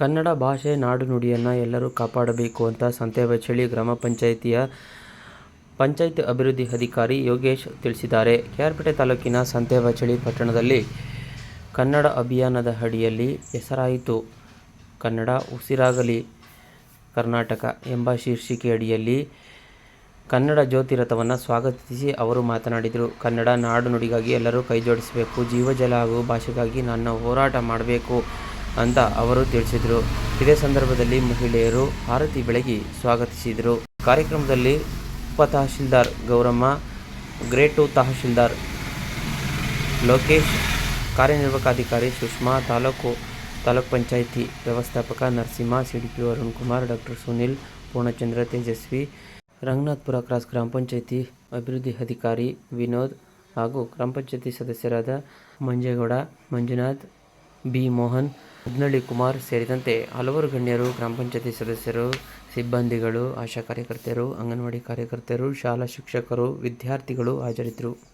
ಕನ್ನಡ ಭಾಷೆ ನಾಡು ನುಡಿಯನ್ನು ಎಲ್ಲರೂ ಕಾಪಾಡಬೇಕು ಅಂತ ಸಂತೇಬೆಚ್ಚಳ್ಳಿ ಗ್ರಾಮ ಪಂಚಾಯಿತಿಯ ಪಂಚಾಯತ್ ಅಭಿವೃದ್ಧಿ ಅಧಿಕಾರಿ ಯೋಗೇಶ್ ತಿಳಿಸಿದ್ದಾರೆ. ಕೆ.ಆರ್. ಪೇಟೆ ತಾಲೂಕಿನ ಸಂತೇಬೆಚ್ಚಳ್ಳಿ ಪಟ್ಟಣದಲ್ಲಿ ಕನ್ನಡ ಅಭಿಯಾನದ ಅಡಿಯಲ್ಲಿ ಹೆಸರಾಯಿತು ಕನ್ನಡ ಉಸಿರಾಗಲಿ ಕರ್ನಾಟಕ ಎಂಬ ಶೀರ್ಷಿಕೆ ಅಡಿಯಲ್ಲಿ ಕನ್ನಡ ಜ್ಯೋತಿ ರಥವನ್ನು ಸ್ವಾಗತಿಸಿ ಅವರು ಮಾತನಾಡಿದರು. ಕನ್ನಡ ನಾಡು ನುಡಿಗಾಗಿ ಎಲ್ಲರೂ ಕೈಜೋಡಿಸಬೇಕು, ಜೀವಜಲ ಹಾಗೂ ಭಾಷೆಗಾಗಿ ನನ್ನ ಹೋರಾಟ ಮಾಡಬೇಕು ಅಂತ ಅವರು ತಿಳಿಸಿದರು. ಇದೇ ಸಂದರ್ಭದಲ್ಲಿ ಮಹಿಳೆಯರು ಆರತಿ ಬೆಳಗಿ ಸ್ವಾಗತಿಸಿದರು. ಕಾರ್ಯಕ್ರಮದಲ್ಲಿ ಉಪ ತಹಶೀಲ್ದಾರ್ ಗೌರಮ್ಮ, ಗ್ರೇಟು ತಹಶೀಲ್ದಾರ್ ಲೋಕೇಶ್, ಕಾರ್ಯನಿರ್ವಾಹಕ ಅಧಿಕಾರಿ ಸುಷ್ಮಾ, ತಾಲೂಕು ಪಂಚಾಯಿತಿ ವ್ಯವಸ್ಥಾಪಕ ನರಸಿಂಹ, ವರುಣ್ ಕುಮಾರ್ ಡಾಕ್ಟರ್ ಸುನಿಲ್ ಪೂರ್ಣಚಂದ್ರ, ತೇಜಸ್ವಿ, ರಂಗನಾಥ್ಪುರ ಕ್ರಾಸ್ ಗ್ರಾಮ ಪಂಚಾಯಿತಿ ಅಭಿವೃದ್ಧಿ ಅಧಿಕಾರಿ ವಿನೋದ್ ಹಾಗೂ ಗ್ರಾಮ ಪಂಚಾಯಿತಿ ಸದಸ್ಯರಾದ ಮಂಜೇಗೌಡ, ಮಂಜುನಾಥ್, ಬಿ. ಮೋಹನ್, ಉದ್ನಳ್ಳಿ ಕುಮಾರ್ ಸೇರಿದಂತೆ ಹಲವರು ಗಣ್ಯರು, ಗ್ರಾಮ ಪಂಚಾಯತಿ ಸದಸ್ಯರು, ಸಿಬ್ಬಂದಿಗಳು, ಆಶಾ ಕಾರ್ಯಕರ್ತೆಯರು, ಅಂಗನವಾಡಿ ಕಾರ್ಯಕರ್ತೆಯರು, ಶಾಲಾ ಶಿಕ್ಷಕರು, ವಿದ್ಯಾರ್ಥಿಗಳು ಹಾಜರಿದ್ದರು.